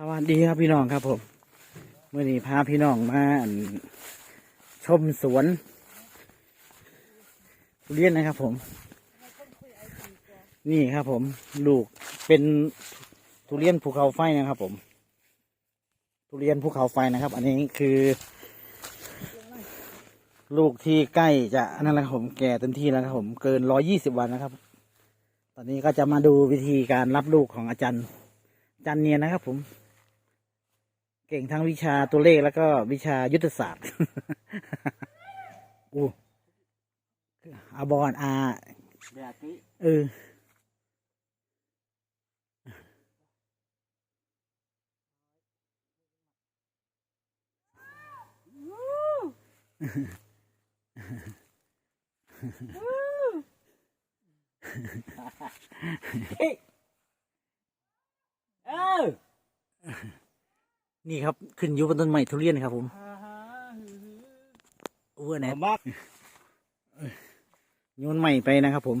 สวัสดีครับพี่น้องครับผมเมื่อนี้พาพี่น้องมาชมสวนทุเรียนนะครับผม นี่ครับผม ลูกเป็นทุเรียนภูเขาไฟนะครับผม ทุเรียนภูเขาไฟนะครับ อันนี้คือ ลูกที่ใกล้จะนั่นแหละครับผมแก่เต็มที่แล้วครับผมเกินร้อยี่สิบวันนะครับ ตอนนี้ก็จะมาดูวิธีการรับลูกของอาจารย์จารย์เนียนนะครับผม เก่งทั้งวิชาตัวเลขแล้วก็วิชายุทธศาสตร์อู้อาบอนอาเบียกิเออเออ นี่ครับขึ้นอยู่บนต้นไม้ทุเรียนครับผมอ้วนไหนบักโยนใหม่ไปนะครับผม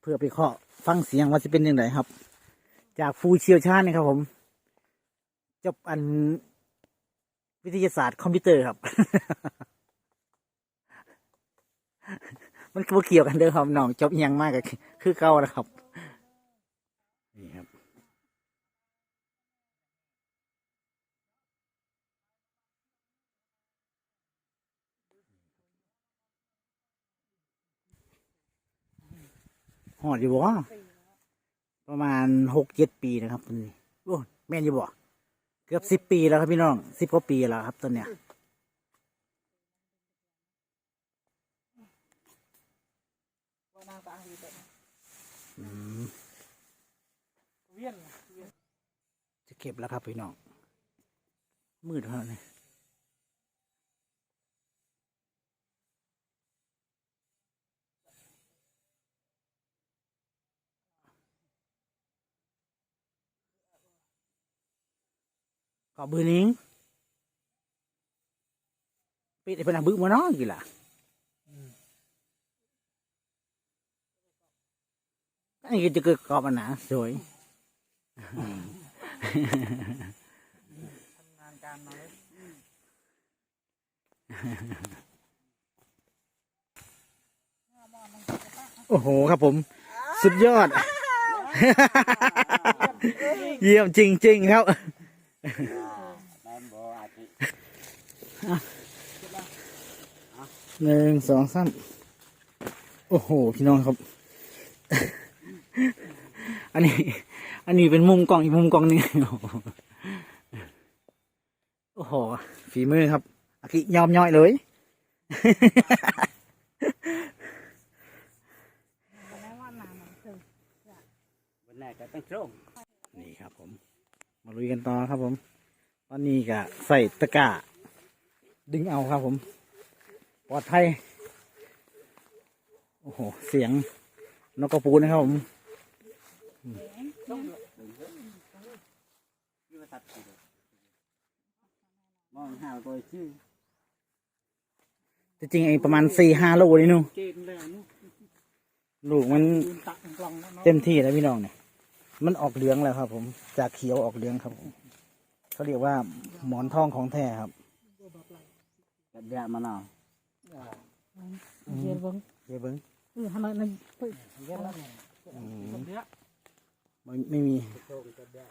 เพื่อไปเคาะฟังเสียงว่าจะเป็นยังไงครับ จากผู้เชี่ยวชาญนะครับผม จบอันวิทยาศาสตร์คอมพิวเตอร์ครับ มันก็บ่เกี่ยวกันเด้อครับน้องจบอิหยังมากก็คือเก่านะครับ หอดอยู่บ่ประมาณหกเจ็ดปีนะครับตอนนี้โอ้แม่นอยู่บ่เกือบสิบปีแล้วครับพี่น้องสิบกว่าปีแล้วครับตอนเนี้ยจะเก็บแล้วครับพี่น้องมืดเท่านั้นขอเนี้ปิ ดไอ้เป็นอะบึกมานาะกี่ล่ะอันนี้ก็จะเกิดกรอบอันหนาสวยทำงานการมาเลยโอ้โหครับผม สุดยอด เยี่ยมจริง ๆ ครับ หนึ่งสองสามโอ้โห พี่น้องครับ อันนี้ อันนี้เป็นมุมกล้องอีกมุมกล้องหนึงโอ้โห ฝีมือครับอากิยอมย่อยเลยวันแรกก็ต้องโชคนี่ครับผม มาลุยกันต่อครับผมตอนนี้ก็ใส่ตะกร้าดึงเอาครับผม ปลอดภัยโอ้โห เสียงนกกระปูนะครับผมยี่ว่าตัดมองหาตัวชื่อจริงๆไอ้ประมาณสี่ห้าโลนี่นู่นเกมเลยนู้ลูกมันนตักกล่องนะเต็มที่แล้วพี่น้องเนี่ย มันออกเหลืองแล้วครับ ผมจากเขียวออกเหลืองครับผมเขาเรียกว่าหมอนทองของแท้ครับกระเดียมาเนาะเย็นเบิ้งเดี๋ยวเบิ้งเออทำไมมันเปิดเย็นแล้วกระเดียไม่ไม่มีโชคกระเดีย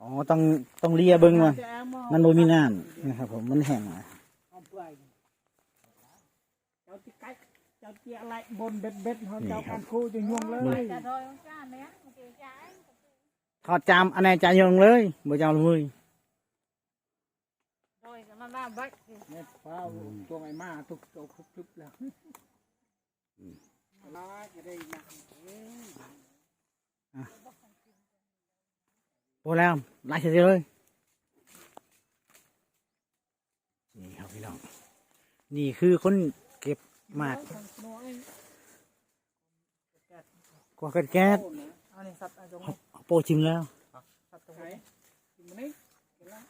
อ๋อต้องต้องเลียเบิ้งมันแต่มองมันโนมีน้ำนะครับ ผมมันแห้งอะเอาเปื่อยเจ้าที่ไก่เจ้าเจียอะไรบนเบ็ดเบ็ดเขาเจ้าการคู่จะยวงเลย แต่โดยมันจ้าเนี้ยมันเกี่ยวใจทอดจามอันไหนจานยงเลยบ่จามเลยโดยมันมาบักเม็ดฟ้าตัวไอ้มาทุกตัวครบทุกแล้วลาจะได้นะพอแล้วไล่เฉยๆเลยนี่ครับพี่น้องนี่คือคนเก็บหมากกว่ากันแก๊ส เอาเนี่ยสัตว์ตรงนี้โปรชิมแล้วสัตว์ตรงนี้ตรงนี้เห็นแล้ว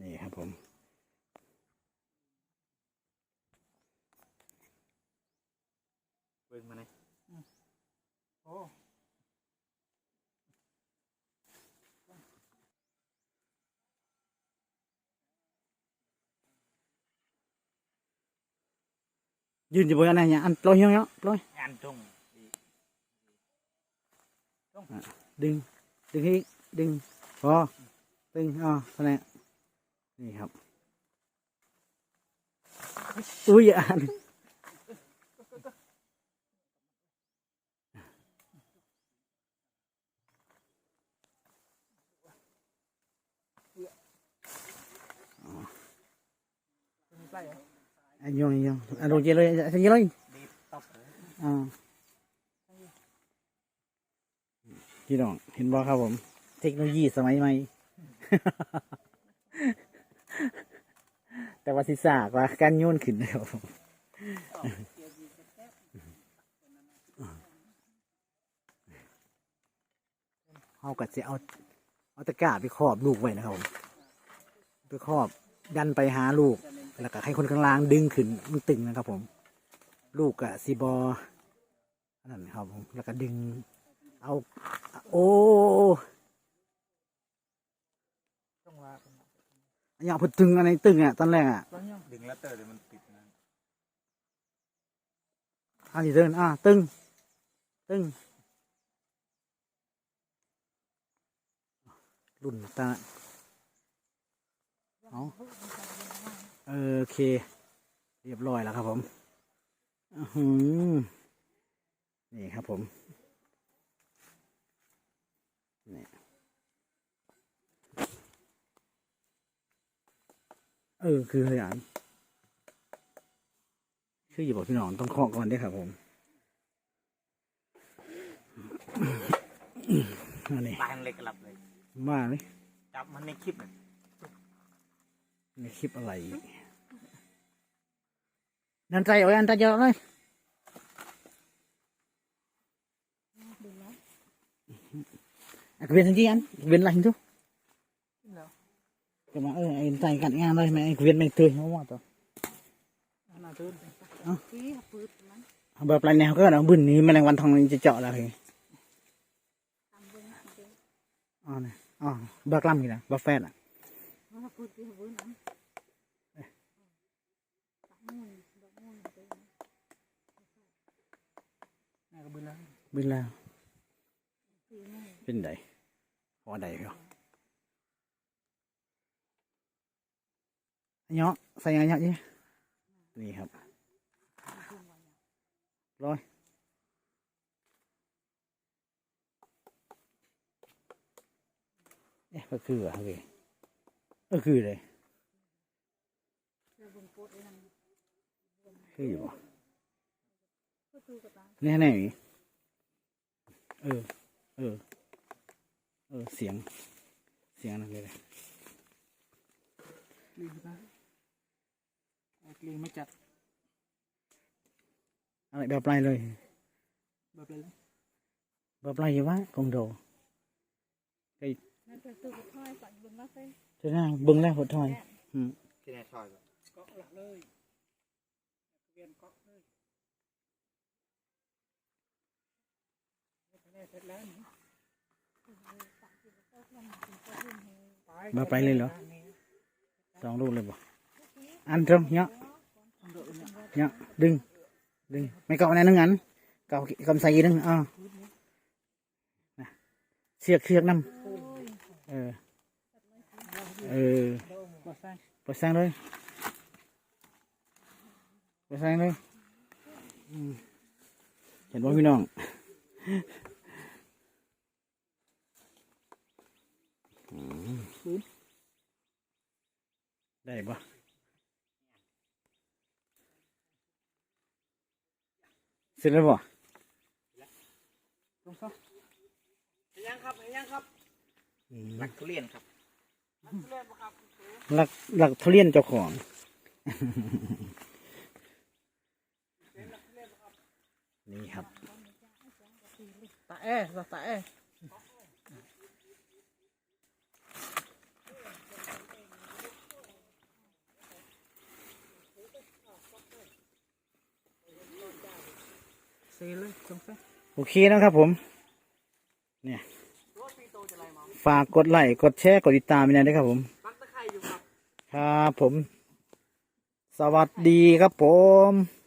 นี่ครับผมเบิ่งมาเลย ยืนอยู่บนอันไหนเนี่ยอันปล่อยเงี้ยเนาะปล่อยงานตรงดึง ดึงให้ดึงพอดึงอ๋อเท่านั้นนี่ครับอุ้ยอันอันยองอันยองอันลงเจเลยอันเจเลย ดีตบเลยอ่าพี่น้อง เห็นบ่ครับผม เทคโนโลยีสมัยใหม่ แต่ว่าศิษากว่าการโยนขึ้นนะครับผมเอากัดจะเอาเอาตะกร้าไปครอบลูกไว้นะครับผมไปครอบดันไปหาลูก แล้วก็ให้คนข้างล่างดึงขึ้นมันตึงนะครับ ผม ลูกอะซีบอนั่นครับผมแล้วก็ดึง เอา โอ้อย่าอยากพูดตึงอะไรตึงอะตอนแรกอะตองยังดึงแล้วเตอร์เดี๋ยวมันติดนะอะสิเดินอะตึง ตึงรุ่นตาเอา โอเค เรียบร้อยแล้วครับผมอื้อหือนี่ครับผมนี่เออ คืออะไรอะคืออย่าบอกพี่น้องต้องเคาะก่อนเด้วยครับผมอันนี้ปลายมันเล็กกระลับเลยมาเลยจับมันในคลิปเลยในคลิปอะไร อีกนันใจเอาไว้อันใจเยอะเลยอะเวียนทันทีอันเวียนอะไรทุกก็มาเออไอ้ใจกัดงานเลยไหม บึ้นแล้วสี่มุ่นเป็นไดพอไดเหรออันเนาะใส่อันเนาะยี่นี่ครับร้อยเอ๊ะก็คืออะโอเคก็คือเลยคืออยู่บ่ก็ตูกระตาแน่แน่ เออ เออ เออ เสียง เสียงนั่นเลยกลีนนะกลีนไม่จัดอะไรแบบไรเลยแบบเลยแบบไรอยู่วะกงโดนั่นเป็นตูกระท้อยสั่งเบิ้งว่าเส้นเจ้าหน้าเบิ้งแล้วหดถอยอืมที่ไหนชอยเกาะหลักเลย เสร็จแล้วนี่ มาไปเลยเหรอ สองลูกเลยบ่อันตรงเนาะเนาะดึง ดึง ไม่เกาะแน่นึงอันเกาะกำไสอีกนึงอ่าน่ะเสียกเสียกน้ำเออ เออ บ่ใส่ เปิดแสงเลยเปิดแสงเลยอืมเห็นว่าพี่น้อง มได้ปะเสร็จแล้วปะลงซะเห็นยังครับเห็นยังครับหลักทุเรียนครับหลักทุเรียนปะครับหลักหลักทุเรียนเจ้าของนี่ครับตาเอ๋ตาเอ๋เซเลยจงซะโอเคนะครับผม เนี่ย ฝากกดไลค์กดแชร์กดติดตามไปนะด้วยครับผมปักตะไคร้อยู่ครับ ครับผม สวัสดีครับผม